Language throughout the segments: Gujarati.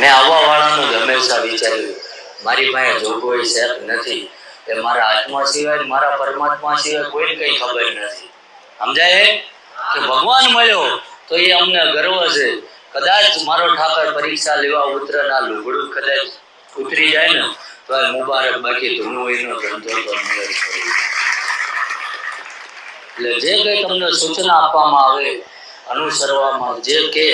મેં આવવા વાળાનું જ હંમેશા વિચાર્યું મારી પાસે જો કોઈ કે નથી, એ મારા આત્મા સિવાય મારા પરમાત્મા સિવાય કોઈ કઈ ખબર નથી. સમજાય કે ભગવાન મળ્યો તો એ અમને ગર્વ છે. કદાચ મારો ઠાકર પરીક્ષા લેવા ઉતરના લુગડું કદાચ ઉતરી જાય ને, તો મુબારક બાકી ધૂનું એનો ધંધો. એટલે જે કંઈ તમને સૂચના આપવામાં આવે, અનુસરવામાં જે કે,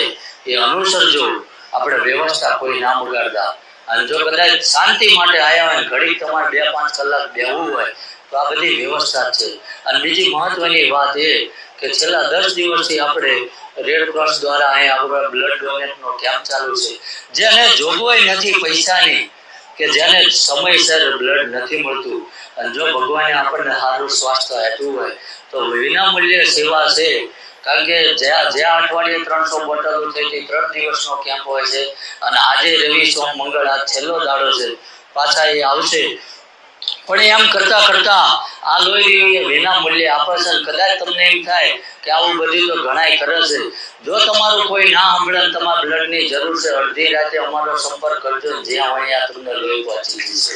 એ અનુસરજો. આપણે વ્યવસ્થા કોઈ ના બગાડતા અને જો કદાચ શાંતિ માટે આવ્યા હોય ઘડી તમારે બે પાંચ કલાક બેહવું હોય, તો આ બધી વ્યવસ્થા છે. અને બીજી મહત્વની વાત એ કે છેલ્લા દસ દિવસથી આપણે રેડ ક્રોસ દ્વારા અહીંયા આપણે બ્લડ ડોનેટનો કેમ્પ ચાલુ છે. જેને જોગવાઈ નથી પૈસાની, કે જેને સમયસર બ્લડ નથી મળતું. અને જો ભગવાને આપણને સારું સ્વાસ્થ્ય આપ્યું હોય, તો વિનામૂલ્યે સેવા છે. કારણ કે જ્યાં જ્યાં અઠવાડિયે ત્રણસો બોટલો થઈ હતી, ત્રણ દિવસનો કેમ્પ હોય છે અને આજે રવિ, સોમ, મંગળ આ છેલ્લો દાડો છે, પાછા એ આવશે. પણ એમ કરતા કરતા આ લોહી વિના મૂલ્યે આપે છે કદાચ તમને એમ થાય કે આવું બધું તો ઘણાય કરે છે. જો તમારું કોઈ ના સાંભળે તમારા બ્લડની જરૂર છે, અડધી રાતે અમારો સંપર્ક કરજો, જ્યાં હોય તમને લોહી પહોંચી જશે.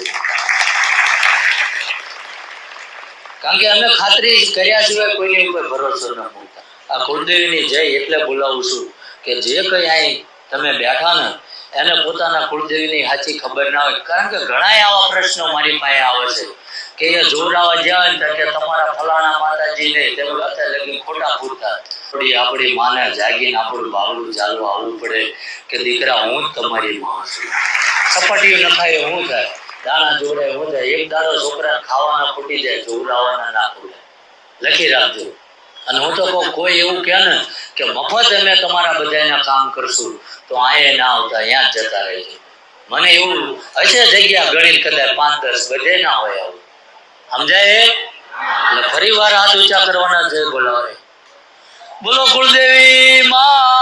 કારણ કે અમે ખાતરી કર્યા સિવાય કોઈની ઉપર ભરોસો ન મૂકતા આ કુળદેવીની જય એટલે બોલાવું છું કે જે કંઈ અહીં તમે બેઠા ને, એને પોતાના કુળદેવીની સાચી ખબર ના હોય, કારણ કે ઘણા આવા પ્રશ્નો મારી પાસે આવે છે. કે એ જોડાવા જાય ને કે તમારા ફલાણા માતાજીને તેનું અત્યારે લગી ખોટા પૂરતા. થોડી આપણી માને જાગીને આપણું બાવડું ચાલવા આવવું પડે કે દીકરા, હું જ તમારી માં છું. સપાટી નખાય, હું થાય? દાણા જોડાય હું થાય? એક દાડો છોકરા ખાવાના ખૂટી જાય જોડાવાના ના ખૂટે. લખી રાખજો. અને હું તો કહું, કોઈ એવું કે ને કે મફત અમે તમારા બધાના કામ કરશું, તો આયે ના આવતા, અહીંયા જ જતા છે. મને એવું હશે જગ્યા ગણિત કદાચ પાંચ દસ, બધે ના હોય આવું. સમજાય? એટલે ફરી વાર હાથ ઊંચા કરવાના જય બોલાવે. બોલો કુળદેવી માત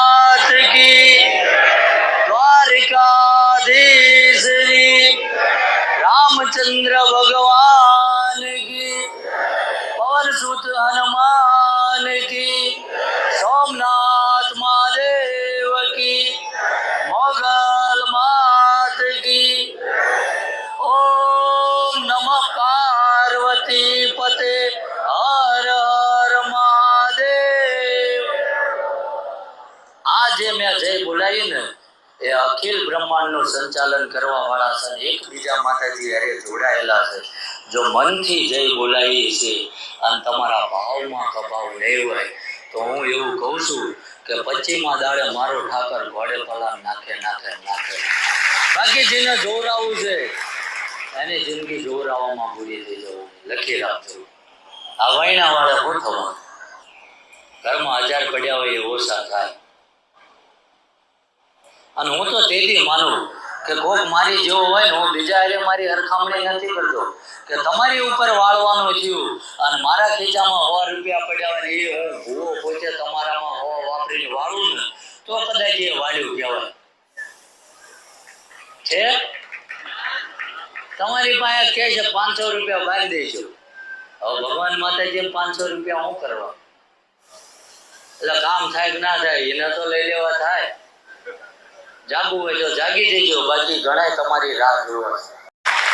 જે મેં જય બોલાવી એ અખિલ બ્રહ્માંડનું સંચાલન કરવા વાળા છે એકબીજા માતાજી હારે જોડાયેલા છે. જો મનથી જય બોલાવી છે અને તમારા ભાવમાં કભાવ નહીં હોય તો હું એવું કહું છું કે પચીમાં દાડે મારો ઠાકર ઘોડે પલાન નાખે નાખે નાખે. બાકી જેને જોરાવું છે. એની જિંદગી જોરાવામાં પૂરી થઈ જવું. લખી રાખજો. આ વૈના વાળા થવાનું ઘરમાં હજાર પડ્યા હોય એ ઓછા થાય. અને હું તો તેથી માનું કે કોક મારી જેવો હોય ને હું બીજા હારે મારી હરખામણી નથી કરતો, કે તમારી ઉપર વાળવાનું થયું અને મારા ખીચામાં સો રૂપિયા પડ્યા હોય એ ભૂવો પોતે તમારામાં હો વાપરીને વાળું ને તો કદાચ એ વાળ્યું કહેવાય. છે? તમારી પાસે કે છે, પાંચસો રૂપિયા બહાર દઈશું હવે ભગવાન માતાજી પાંચસો રૂપિયા હું કરવા? એટલે કામ થાય કે ના થાય, એને તો લઈ લેવા થાય. જાગવું હોય તો જાગી જજો, બાકી ઘણા તમારી રાહ જોવા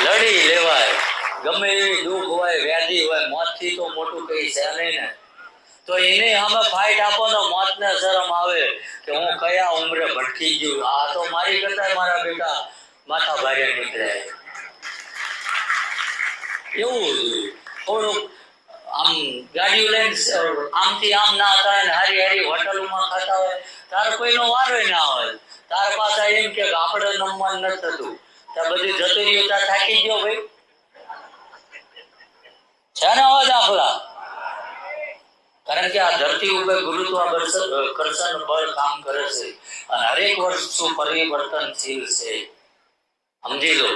લડી લેવાય, ગમે એવી દુઃખ હોય, વ્યાધિ હોય, મોતથી તો મોટું કઈ છે નહીં ને. તો એને અમે ફાઇટ આપો તો મોતને શરમ આવે કે હું કયા ઉંમરે ભટકી ગયું? આ તો મારી કરતા મારા બેટા માથા ભારે નીકળ્યા એવું થોડુંક આમ ગાડીઓ લઈને આમથી આમ ના ને હારી હારી હોટલોમાં ખાતા હોય, તારે કોઈનો વારો ના હોય. તાર પાછા એમ કે આપણે નમવાનું ન થતું. ત્યાં બધી જતી ત્યાં થાકી ગયો ભાઈ. છે ને આવા દાખલા કારણ કે આ ધરતી ઉપર ગુરુત્વાકર્ષણ બળ કામ કરે છે. અને હરેક વસ્તુ પરિવર્તનશીલ છે. સમજી લો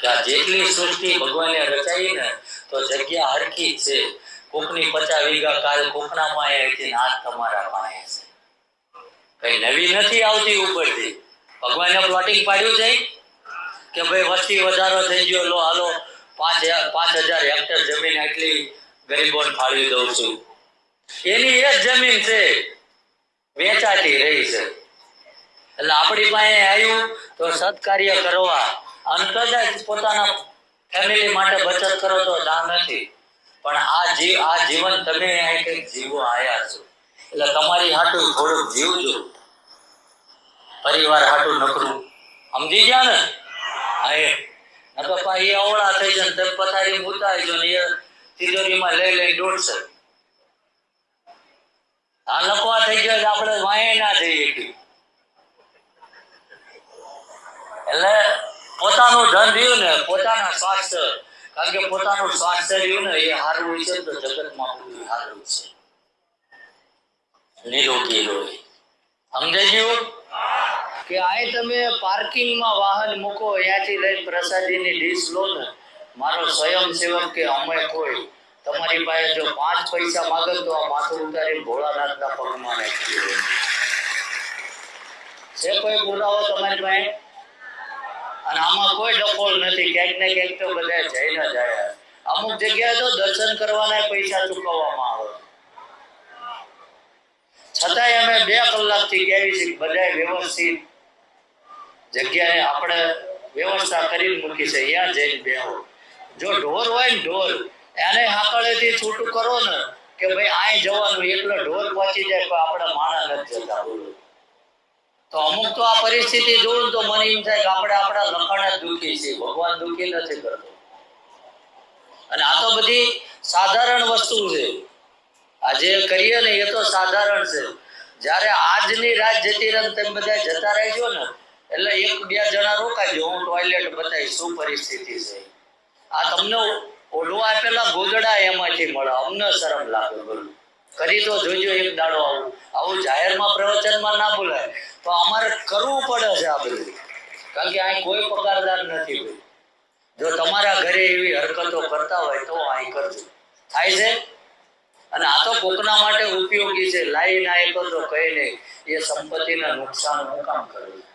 કે આ જેટલી સૃષ્ટિ ભગવાને રચાઈ ને, તો જગ્યા હરખી છે. કોકની પચાસ વીઘા કાલ કોકના પાસે હતી આજ તમારા પાસે છે. કઈ નવી નથી આવતી ઉપરથી. ભગવાને પ્લોટિંગ પાડ્યું છે કે ભાઈ વસ્તી વધારો થઈ ગયો, લો, હાલો, પાંચ પાંચ હજાર હેક્ટર જમીન આટલી ગરીબોને ફાળવી દઉં છું. એની એ જમીન છે, વેચાતી રહી છે. એટલે આપણી પાસે આવ્યું તો સત્કાર્ય કરવા. અને કદાચ પોતાના ફેમિલી માટે બચત કરો તો ના નથી. પણ આ જીવ, આ જીવન તમે અહીં કંઈક જીવો આવ્યા છો. એટલે તમારી હાટું થોડુંક જીવજો. પરિવાર હાટું નકરું. સમજી ગયા ને? હા, એ. નકર એ અવળા થઈ જાય તમે પથારી મૂતાઈ જો ને એ તિજોરીમાં લઈ લઈ દોડશે. આ લખવા થઈ ગયો આપણે વાંયે ના થઈ. એટલે પોતાનું ધન રહ્યું ને, પોતાના સ્વાસ્થ્ય કારણ કે પોતાનું સ્વાસ્થ્ય રહ્યું ને, એ હારવું છે તો જગતમાં બધું હારવું છે. નિરોગી હોય સમજાઈ ગયું? કે આ તમે પાર્કિંગમાં વાહન મૂકો, ત્યાંથી લઈને પ્રસાદીની ડીશ લો ને. મારો સ્વયંસેવક કે અમે કોઈ. તમારી પાસે જો પાંચ પૈસા માગે તો આ માથું ઉતારી ભોળાનાથના પગમાં નાખી દે. છે કોઈ પુરાવો તમારી પાસે. અને આમાં કોઈ ડફોલ નથી, ક્યાંક ને ક્યાંક તો બધા જઈને જાય અમુક જગ્યાએ તો દર્શન કરવાના પૈસા ચૂકવવામાં આવે. છતાંય અમે બે કલાકથી કહેવી છે બધા વ્યવસ્થિત જગ્યાએ આપણે વ્યવસ્થા કરી મૂકી છે ત્યાં જઈને બેહો. જો ઢોર હોય ને ઢોર, એને હાકળેથી છૂટું કરો ને, કે ભાઈ આય જવાનું એટલે ઢોર પહોંચી જાય પણ આપણે માણા નથી જતા. તો અમુક તો આ પરિસ્થિતિ જોઉં તો મને એમ થાય કે આપણે આપણા લખાણ જ દુઃખી છે ભગવાન દુઃખી નથી કરતો. અને આ તો બધી સાધારણ વસ્તુ છે. આ જે કરીએ ને એ તો સાધારણ છે. જ્યારે આજની રાત જતી રહે તમે બધા જતા રહેજો ને એટલે એક બે જણા રોકાજો હું ટોયલેટ બતાવી શું પરિસ્થિતિ છે. આ તમને ઓઢવા આપેલા ગોદડા એમાંથી મળે. અમને શરમ લાગે બોલો. કરી તો જોજો એક દાડો આવું. આવું જાહેરમાં પ્રવચનમાં ના બોલાય. તો અમારે કરવું પડે છે આ બધું. કારણ કે અહીં કોઈ પગારદાર નથી ભાઈ જો તમારા ઘરે એવી હરકતો કરતા હોય તો અહીં કરજો. થાય છે? અને આ તો કોકના માટે ઉપયોગી છે. લાઈ ના એક તો કઈ નહીં. એ સંપત્તિના નુકસાન હું કામ કરવું